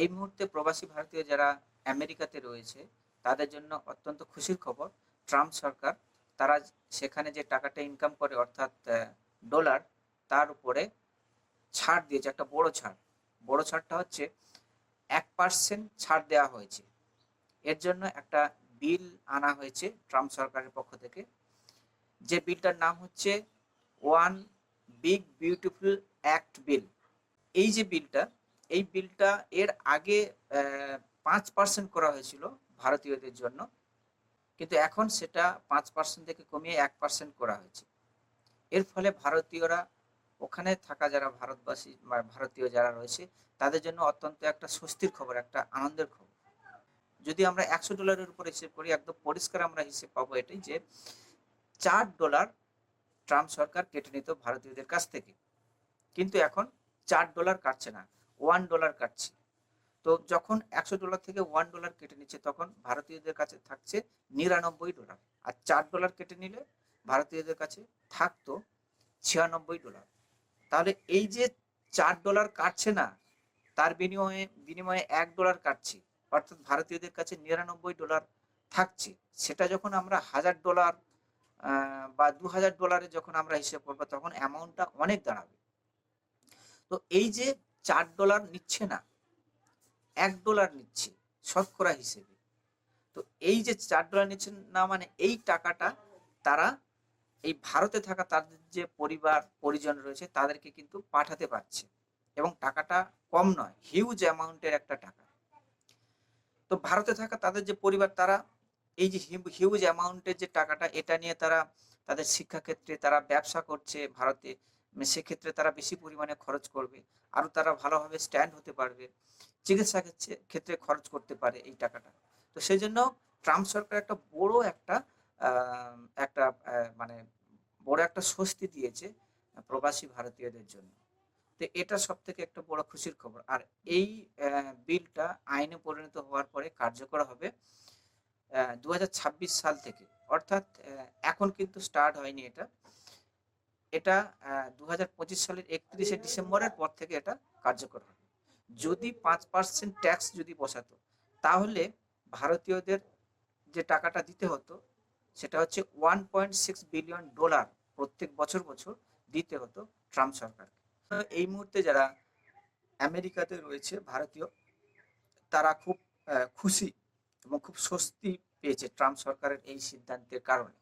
এই মুহূর্তে প্রবাসী ভারতীয় যারা আমেরিকাতে রয়েছে, তাদের জন্য অত্যন্ত খুশির খবর, ট্রাম্প সরকার, তারা সেখানে যে টাকাটা ইনকাম করে, অর্থাৎ ডলার তার উপরে ছাড় দিয়েছে, একটা বড় ছাড়। বড় ছাড়টা হচ্ছে এক পার্সেন্ট ছাড় দেওয়া হয়েছে। এর জন্য একটা বিল আনা হয়েছে ট্রাম্প সরকারের পক্ষ থেকে। যে বিলটার নাম হচ্ছে one big beautiful act bill এই যে বিলটা এই বিলটা এর আগে পাঁচ পার্সেন্ট করা হয়েছিল ভারতীয়দের জন্য। কিন্তু এখন সেটা পাঁচ পার্সেন্ট থেকে কমিয়ে এক পার্সেন্ট করা হয়েছে। এর ফলে ভারতীয়রা ওখানে থাকা যারা ভারতবাসী ভারতীয় যারা রয়েছে, তাদের জন্য অত্যন্ত একটা স্বস্তির খবর, একটা আনন্দের খবর। যদি আমরা একশো ডলারের উপর হিসেব করি, একদম পরিষ্কার আমরা হিসেব পাবো এটাই যে, চার ডলার ট্রাম্প সরকার কেটে নিত ভারতীয়দের কাছ থেকে। কিন্তু এখন চার ডলার কাটছে না। ওয়ান ডলার কাটছে। তো যখন একশো ডলার থেকে ওয়ান ডলার কেটে নিচ্ছে, তখন ভারতীয়দের কাছে থাকছে নিরানব্বই ডলার আর চার ডলার কেটে নিলে ভারতীয়দের কাছে থাকতো ছিয়ানব্বই ডলার তাহলে এই যে চার ডলার কাটছে না, তার বিনিময়ে বিনিময়ে এক ডলার কাটছে, অর্থাৎ ভারতীয়দের কাছে নিরানব্বই ডলার থাকছে। সেটা যখন আমরা হাজার ডলার বা দু হাজার ডলারে যখন আমরা হিসেব করব, তখন অ্যামাউন্টটা অনেক দাঁড়াবে। তো এই যে চার ডলার নিচ্ছে না। এক ডলার নিচ্ছে শতকরা হিসেবে। তো এই যে চার ডলার নিচ্ছে না মানে এই টাকাটা তারা এই ভারতে থাকা তাদের যে পরিবার, পরিজন রয়েছে তাদেরকে কিন্তু পাঠাতে পারছে এবং টাকাটা কম নয় হিউজ অ্যামাউন্টের একটা টাকা। তো ভারতে থাকা তাদের যে পরিবার তারা এই যে হিউজ অ্যামাউন্টের যে টাকাটা এটা নিয়ে তারা তাদের শিক্ষাক্ষেত্রে তারা ব্যবসা করছে ভারতে। সেক্ষেত্রে তারা বেশি পরিমাণে খরচ করবে। আরও তারা ভালোভাবে স্ট্যান্ড হতে পারবে। চিকিৎসা ক্ষেত্রে খরচ করতে পারে এই টাকাটা। তো সেই জন্য ট্রাম্প সরকার একটা বড় একটা একটা মানে বড় একটা স্বস্তি দিয়েছে প্রবাসী ভারতীয়দের জন্য। তো এটা সব থেকে একটা বড় খুশির খবর। আর এই বিলটা আইনে পরিণত হওয়ার পরে কার্যকর হবে দু হাজার ছাব্বিশ সাল থেকে। অর্থাৎ এখন কিন্তু স্টার্ট হয়নি এটা। এটা দু হাজার পঁচিশ সালের একত্রিশে ডিসেম্বরের পর থেকে এটা কার্যকর হবে। যদি পাঁচ পার্সেন্ট ট্যাক্স যদি বসাতো তাহলে ভারতীয়দের যে টাকাটা দিতে হতো সেটা হচ্ছে one point six billion dollar প্রত্যেক বছর বছর দিতে হতো ট্রাম্প সরকারকে। এই মুহূর্তে যারা আমেরিকাতে রয়েছে ভারতীয় তারা খুব খুশি এবং খুব স্বস্তি পেয়েছে ট্রাম্প সরকারের এই সিদ্ধান্তের কারণে।